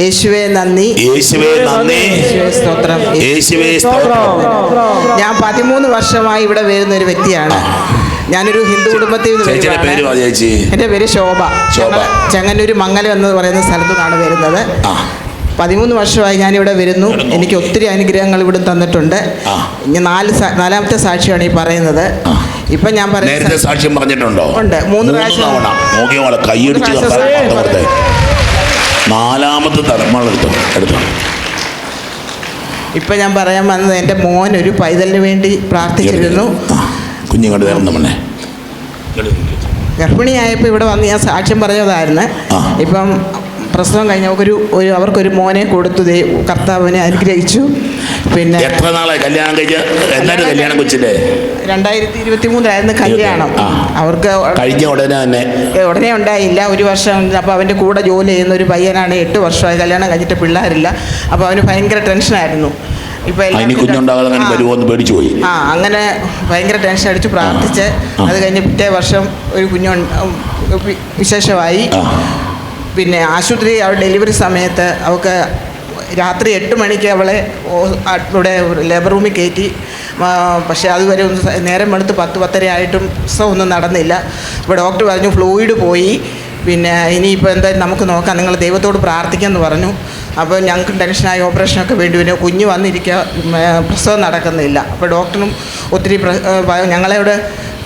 യേശുവെ നന്ദി. യേശുവേ നന്ദി. സ്തോത്രം. യേശുവേ സ്തോത്രം. ഞാൻ പതിമൂന്ന് വർഷമായി ഇവിടെ വരുന്ന ഒരു വ്യക്തിയാണ്. ഞാനൊരു ഹിന്ദു കുടുംബത്തിൽ നിന്ന് ചേച്ചിയുടെ പേര് എന്റെ ശോഭ. ശോഭ. ചെങ്ങന്നൂർ മംഗലം എന്ന് പറയുന്ന സ്ഥലത്തു നിന്നാണ് വരുന്നത് പതിമൂന്ന് വർഷമായി ഞാനിവിടെ വരുന്നു. എനിക്ക് ഒത്തിരി അനുഗ്രഹങ്ങൾ ഇവിടെ തന്നിട്ടുണ്ട്. ഇനി നാല് നാലാമത്തെ സാക്ഷിയാണ് ഈ പറയുന്നത്. ഇപ്പൊ ഞാൻ പറയുന്നത് സാക്ഷ്യം പറഞ്ഞിട്ടുണ്ടോ? ഉണ്ട്. മൂന്ന് പ്രാവശ്യം. നാലാമത്തെ തലമുറ എടുത്തു. എടുത്തു. ഇപ്പം ഞാൻ പറയാൻ വന്നത് എന്റെ മോൻ ഒരു പൈതലിന് വേണ്ടി പ്രാർത്ഥിച്ചിരുന്നു. കുഞ്ഞുങ്ങളുടെ നേർന്ന മണ്ണേ ഗർഭിണിയായപ്പോൾ ഇവിടെ വന്ന് ഞാൻ സാക്ഷ്യം പറഞ്ഞതായിരുന്നു. ഇപ്പം പ്രസവം കഴിഞ്ഞ ഒരു ഒരു അവർക്കൊരു മോനെ കൊടുത്തു. കർത്താവിനെ അനുഗ്രഹിച്ചു. പിന്നെ എത്ര നാളായി കല്യാണം കഴിച്ച് എല്ലാവരും കല്യാണം കൊച്ചില്ലേ രണ്ടായിരത്തി ഇരുപത്തി മൂന്നിലായിരുന്നു കല്യാണം. അവർക്ക് കഴിഞ്ഞ ഉടനെ തന്നെ. ഉടനെ ഉണ്ടായില്ല. ഒരു വർഷം അപ്പോൾ അവന്റെ കൂടെ ജോലി ചെയ്യുന്ന ഒരു പയ്യനാണ് എട്ട് വർഷമായി. കല്യാണം കഴിഞ്ഞിട്ട് പിള്ളേരില്ല. അപ്പോൾ അവന് ഭയങ്കര ടെൻഷനായിരുന്നു ഇപ്പം കുഞ്ഞുണ്ടാകാതെ. പേടിച്ചു പോയി. ആ അങ്ങനെ ഭയങ്കര ടെൻഷൻ അടിച്ച് പ്രാർത്ഥിച്ച്. അത് കഴിഞ്ഞ് പിറ്റേ വർഷം ഒരു കുഞ്ഞു വിശേഷമായി. പിന്നെ ആശുപത്രി അവൾ ഡെലിവറി സമയത്ത് അവൾക്ക് രാത്രി എട്ട് മണിക്ക് അവളെ ഇവിടെ ലേബർ റൂമിൽ കയറ്റി. പക്ഷേ അതുവരെ ഒന്ന് നേരം എടുത്ത് പത്ത് പത്തര ആയിട്ടും പ്രസവം ഒന്നും നടന്നില്ല. ഇപ്പോൾ ഡോക്ടർ പറഞ്ഞു ഫ്ലൂയിഡ് പോയി. പിന്നെ ഇനിയിപ്പോൾ എന്തായാലും നമുക്ക് നോക്കാം. നിങ്ങൾ ദൈവത്തോട് പ്രാർത്ഥിക്കാമെന്ന് പറഞ്ഞു. അപ്പോൾ ഞങ്ങൾക്ക് ടെൻഷനായി ഓപ്പറേഷനൊക്കെ വേണ്ടി വരും. കുഞ്ഞ് വന്നിരിക്കുക പ്രസവം നടക്കുന്നില്ല. അപ്പോൾ ഡോക്ടറും ഒത്തിരി ഞങ്ങളെ ഇവിടെ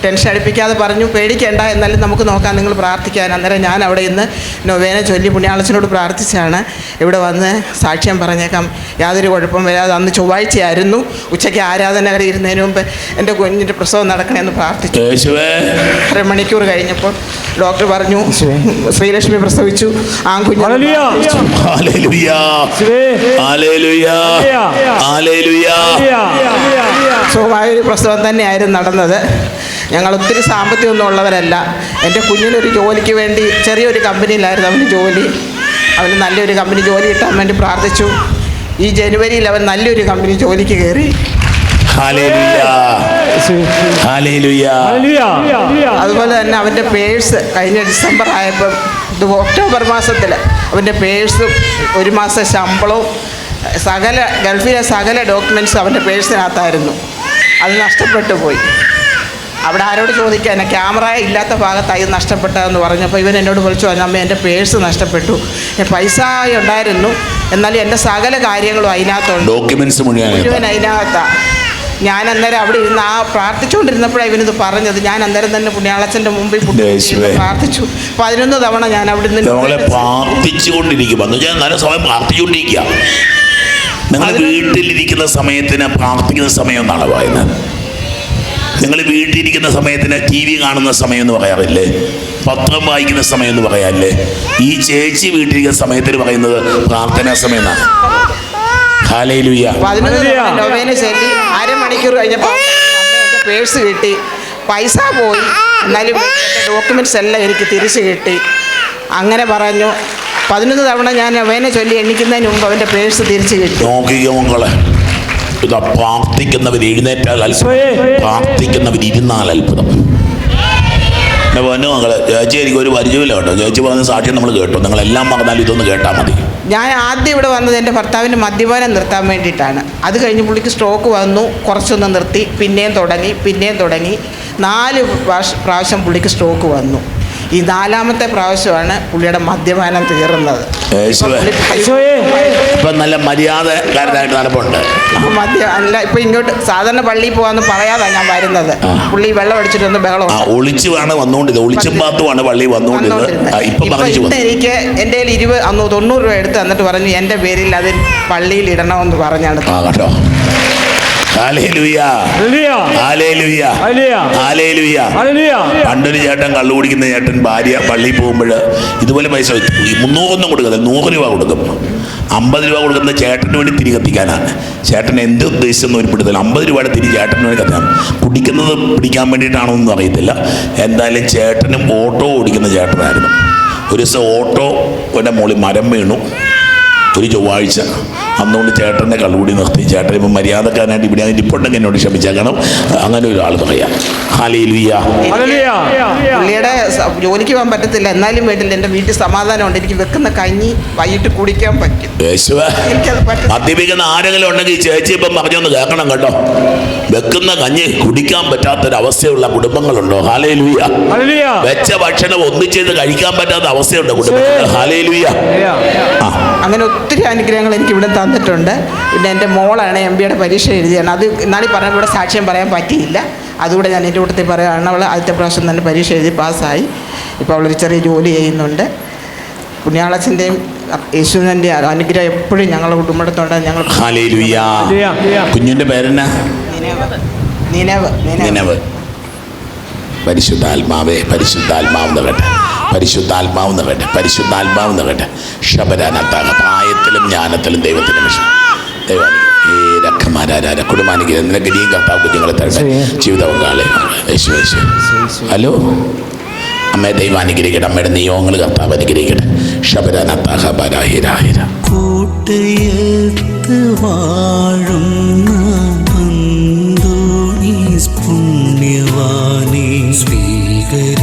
ടെൻഷൻ അടിപ്പിക്കാതെ പറഞ്ഞു പേടിക്കേണ്ട എന്നാലും നമുക്ക് നോക്കാം നിങ്ങൾ പ്രാർത്ഥിക്കാൻ. അന്നേരം ഞാൻ അവിടെ ഇന്ന് നൊവേന ചൊല്ലി പുണ്യാളച്ചനോട് പ്രാർത്ഥിച്ചാണ് ഇവിടെ വന്ന് സാക്ഷ്യം പറഞ്ഞേക്കാം. യാതൊരു കുഴപ്പം വരാതെ അന്ന് ചൊവ്വാഴ്ചയായിരുന്നു. ഉച്ചയ്ക്ക് ആരാധന കരയിരുന്നതിന് ഇരുന്നതിന് മുമ്പ് എന്റെ കുഞ്ഞിന്റെ പ്രസവം നടക്കണമെന്ന് പ്രാർത്ഥിച്ചു. യേശുവേ. അരമണിക്കൂർ കഴിഞ്ഞപ്പോൾ ഡോക്ടർ പറഞ്ഞു ശ്രീലക്ഷ്മി പ്രസവിച്ചു. ആ കുഞ്ഞു സ്വഭാവ പ്രസവം തന്നെയായിരുന്നു നടന്നത്. ഞങ്ങൾ ഒത്തിരി സാമ്പത്തികമൊന്നും ഉള്ളവരല്ല എന്റെ കുഞ്ഞിനൊരു ജോലിക്ക് വേണ്ടി ചെറിയൊരു കമ്പനിയിലായിരുന്നു അവന് ജോലി. അവന് നല്ലൊരു കമ്പനി ജോലി കിട്ടാൻ വേണ്ടി പ്രാർത്ഥിച്ചു. ഈ ജനുവരിയിൽ അവൻ നല്ലൊരു കമ്പനി ജോലിക്ക് കയറി. അതുപോലെ തന്നെ അവന്റെ പേഴ്സ് കഴിഞ്ഞ ഡിസംബർ ആയപ്പം ഇത് ഒക്ടോബർ മാസത്തിൽ അവന്റെ പേഴ്സും ഒരു മാസം ശമ്പളവും സകല ഗൾഫിലെ സകല ഡോക്യുമെന്റ്സും അവന്റെ പേഴ്സിനകത്തായിരുന്നു. അത് നഷ്ടപ്പെട്ടു പോയി. അവിടെ ആരോട് ചോദിക്കാൻ? ക്യാമറ ഇല്ലാത്ത ഭാഗത്തായി നഷ്ടപ്പെട്ടതെന്ന് പറഞ്ഞപ്പോൾ ഇവൻ എന്നോട് വിളിച്ചു പറഞ്ഞു അമ്മ എന്റെ പേഴ്സ് നഷ്ടപ്പെട്ടു. പൈസ ഉണ്ടായിരുന്നു. എന്നാലും എന്റെ സകല കാര്യങ്ങളും അതിനകത്തുണ്ട്. ഡോക്യുമെന്റ്സ് മുഴുവൻ അതിനകത്താണ് ഞാൻ അന്നേരം അവിടെ ഇരുന്ന് ആ പ്രാർത്ഥിച്ചുകൊണ്ടിരുന്നപ്പോഴാണ് ഇവനിത് പറഞ്ഞത്. ഞാൻ അന്നേരം തന്നെ പുണ്യാളച്ചന്റെ മുമ്പിൽ. പ്രാർത്ഥിച്ചു. പതിനൊന്ന് തവണ ഞാൻ അവിടെ നിന്ന് പ്രാർത്ഥിച്ചുകൊണ്ടിരിക്കും നല്ല സമയം പ്രാർത്ഥിച്ചുകൊണ്ടിരിക്കുക നിങ്ങൾ വീട്ടിലിരിക്കുന്ന സമയത്തിന് പ്രാർത്ഥിക്കുന്ന സമയം എന്നാണ് പറയുന്നത്. നിങ്ങൾ വീട്ടിലിരിക്കുന്ന സമയത്തിന് ടി വി കാണുന്ന സമയം എന്ന് പറയാറില്ലേ? പത്രം വായിക്കുന്ന സമയം എന്ന് പറയാറില്ലേ? ഈ ചേച്ചി വീട്ടിലിരിക്കുന്ന സമയത്തിന് പറയുന്നത് പ്രാർത്ഥനാ സമയം എന്നാണ് അരമണിക്കൂർ കഴിഞ്ഞപ്പോൾ പേഴ്സ് കിട്ടി. പൈസ പോയി. എന്നാലും ഡോക്യുമെന്റ്സ് ഡോക്യുമെന്റ്സ് എല്ലാം എനിക്ക് തിരിച്ചു കിട്ടി. അങ്ങനെ പറഞ്ഞു. പതിനൊന്ന് തവണ ഞാൻ അവനെ ചൊല്ലി എണ്ണിക്കുന്നതിന് മുമ്പ് അവന്റെ പേഴ്സ് തിരിച്ചു കിട്ടി. നോക്കിയോ മക്കളെ. ഇതാ പ്രാർത്ഥിക്കുന്നവർ എഴുന്നേറ്റാൽ അത്ഭുതം. പ്രാർത്ഥിക്കുന്നവർ ഇരുന്നാൽ അത്ഭുതം. എന്നെ പറഞ്ഞു മകളെ ചേച്ചി എനിക്ക് ഒരു പരിചയമില്ല കേട്ടോ. ചേച്ചി പറഞ്ഞ സാക്ഷ്യം നമ്മൾ കേട്ടു. നിങ്ങളെല്ലാം പറഞ്ഞാലും ഇതൊന്ന് കേട്ടാൽ മതി. ഞാൻ ആദ്യം ഇവിടെ വന്നത് എന്റെ ഭർത്താവിന്റെ മദ്യപാനം നിർത്താൻ വേണ്ടിയിട്ടാണ്. അത് കഴിഞ്ഞ് പുള്ളിക്ക് സ്ട്രോക്ക് വന്നു. കുറച്ചൊന്ന് നിർത്തി. പിന്നെയും തുടങ്ങി പിന്നെയും തുടങ്ങി. നാല് പ്രാവശ്യം പുള്ളിക്ക് സ്ട്രോക്ക് വന്നു. ഈ നാലാമത്തെ പ്രാവശ്യമാണ് പുള്ളിയുടെ മദ്യപാനം തീർന്നത്. യേശുവേ. നല്ല മര്യാദക്കാരനായിട്ട് നടപ്പുണ്ട്. ഇപ്പം അല്ല ഇപ്പൊ ഇങ്ങോട്ട് സാധാരണ പള്ളിയിൽ പോവാന്ന് പറയാതാ ഞാൻ വരുന്നത്. പുള്ളി വെള്ളം അടിച്ചിട്ടൊന്ന് ബഹളം ആ ഒളിച്ചുമാണ് വന്നുകൊണ്ടിരുന്നത് ഒളിച്ചും പാത്തുമാണ് പള്ളി വന്നുകൊണ്ടിരുന്നത് എനിക്ക് എന്റെ കയ്യിൽ ഇരുപത് അന്ന് തൊണ്ണൂറ് രൂപ എടുത്ത് തന്നിട്ട് പറഞ്ഞു എന്റെ പേരിൽ അത് പള്ളിയിൽ ഇടണമെന്ന് പറഞ്ഞാണ്. കേട്ടോ പണ്ടൊരു ചേട്ടൻ കള്ളു കുടിക്കുന്ന ചേട്ടൻ ഭാര്യ പള്ളിയിൽ പോകുമ്പോൾ ഇതുപോലെ പൈസ മുന്നൂറൊന്നും കൊടുക്കത്തില്ല നൂറ് രൂപ കൊടുക്കും അമ്പത് രൂപ കൊടുക്കുന്ന ചേട്ടന് വേണ്ടി തിരി കത്തിക്കാനാണ്. ചേട്ടൻ എന്ത് ഉദ്ദേശിച്ചെന്ന് ഒരു പിടുത്തില്ല അമ്പത് രൂപയുടെ തിരി ചേട്ടന് വേണ്ടി കത്തിക്കാൻ കുടിക്കുന്നത് പിടിക്കാൻ വേണ്ടിയിട്ടാണോ ഒന്നും അറിയത്തില്ല. എന്തായാലും ചേട്ടനും ഓട്ടോ ഓടിക്കുന്ന ചേട്ടനായിരുന്നു. ഒരു ദിവസം ഓട്ടോ എന്റെ മുകളിൽ മരം വീണു. ഒരു ചൊവ്വാഴ്ച. അന്നുകൊണ്ട് ചേട്ടന്റെ കള്ളുകൂടി നിർത്തി. ചേട്ടൻ ഇപ്പം മര്യാദക്കാരനായിട്ട് ഇവിടെ ഇരിപ്പുണ്ടെങ്കിൽ എന്നോട് ക്ഷമിച്ചേക്കണം അങ്ങനെ ഒരാൾ പറയാം. പുള്ളിയുടെ ജോലിക്ക് പോകാൻ പറ്റത്തില്ല. എന്നാലും വീട്ടിൽ എന്റെ വീട്ടിൽ സമാധാനമുണ്ട് എനിക്ക് വെക്കുന്ന കഞ്ഞി വൈകിട്ട് കുടിക്കാൻ പറ്റും. മദ്യപിക്കുന്ന ആരെങ്കിലും ഉണ്ടെങ്കിൽ ചേച്ചി ഇപ്പം പറഞ്ഞൊന്ന് കേൾക്കണം കേട്ടോ. വെക്കുന്ന കഞ്ഞി കുടിക്കാൻ പറ്റാത്തൊരവസ്ഥയുള്ള കുടുംബങ്ങളുണ്ടോ? ഹാലേ ലൂയ വെച്ച ഭക്ഷണം ഒന്നിച്ചു കഴിക്കാൻ പറ്റാത്ത അവസ്ഥയുണ്ടോ കുടുംബത്തിൽ. ഹാലേ ലൂയ ആ. അങ്ങനെ ഒത്തിരി അനുഗ്രഹങ്ങൾ എനിക്ക് ഇവിടെ തന്നിട്ടുണ്ട്. പിന്നെ എന്റെ മോളാണ് എം ബിയുടെ പരീക്ഷ എഴുതിയാണ് അത് എന്നാലും പറഞ്ഞ ഇവിടെ സാക്ഷ്യം പറയാൻ പറ്റിയില്ല. അതുകൂടെ ഞാൻ എന്റെ കൂട്ടത്തിൽ പറയുകയാണ് അവൾ ആദ്യത്തെ പ്രാവശ്യം തന്നെ പരീക്ഷ എഴുതി പാസ്സായി. ഇപ്പോൾ അവളൊരു ചെറിയ ജോലി ചെയ്യുന്നുണ്ട്. പുണ്യാളച്ചന്റെയും യേശുവിന്റെ അനുഗ്രഹം എപ്പോഴും ഞങ്ങളുടെ കുടുംബത്തോടെ ഞങ്ങൾ കുഞ്ഞിന്റെ പേരെന്നാ? പരിശുദ്ധാത്മാവേ പരിശുദ്ധാത്മാവ് നിറട്ടെ പരിശുദ്ധാത്മാവ് നിറയട്ടെ പരിശുദ്ധാത്മാവ് നിറയട്ടെ ശബരാനത്താണ് പ്രായത്തിലും ജ്ഞാനത്തിലും ദൈവത്തിലും മിഷൻ ദൈവം ഈ രക്കമാരാര കുടുംബാനുഗ്രഹം. നിനക്ക് ഇനിയും കർത്താവ് കുഞ്ഞുങ്ങളെ തരട്ടെ. ജീവിത പങ്കാളി യേശു യേശു. ഹലോ? അമ്മ ദൈവം അനുഗ്രഹിക്കട്ടെ. അമ്മയുടെ നിയോഗങ്ങൾ കർത്താവ് അനുഗ്രഹിക്കട്ടെ. ശബരാനത്താഹ ബരാഹിരാഹിര കോട്ടയത്ത് വാഴുന്ന പുണ്യവാനെ. സ്വീകരിക്കൂ